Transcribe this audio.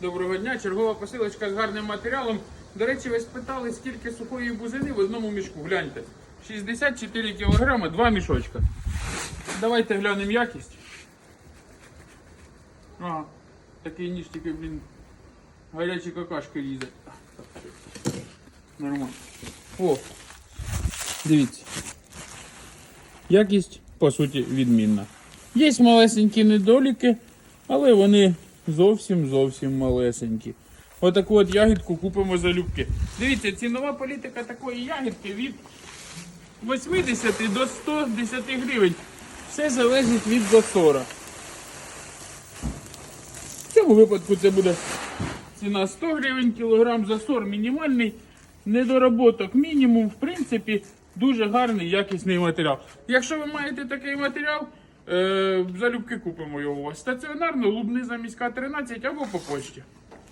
Доброго дня, чергова посилочка з гарним матеріалом. До речі, ви спитали, скільки сухої бузини в одному мішку. Гляньте. 64 кг, два мішочка. Давайте глянемо якість. Ага, такий ніж тільки, блін, гарячі какашки різать. Нормально. О, дивіться. Якість, по суті, відмінна. Є малесенькі недоліки, але вони зовсім зовсім малесенькі. Отаку от ягідку купимо за любки. Дивіться, цінова політика такої ягідки від 80 до 110 гривень. Все залежить від засора. В цьому випадку це буде ціна 100 гривень кілограм, засор мінімальний, недоработок мінімум. В принципі, дуже гарний якісний матеріал. Якщо ви маєте такий матеріал, залюбки купимо його. Стаціонарно, Лубниза міська 13 або по почті.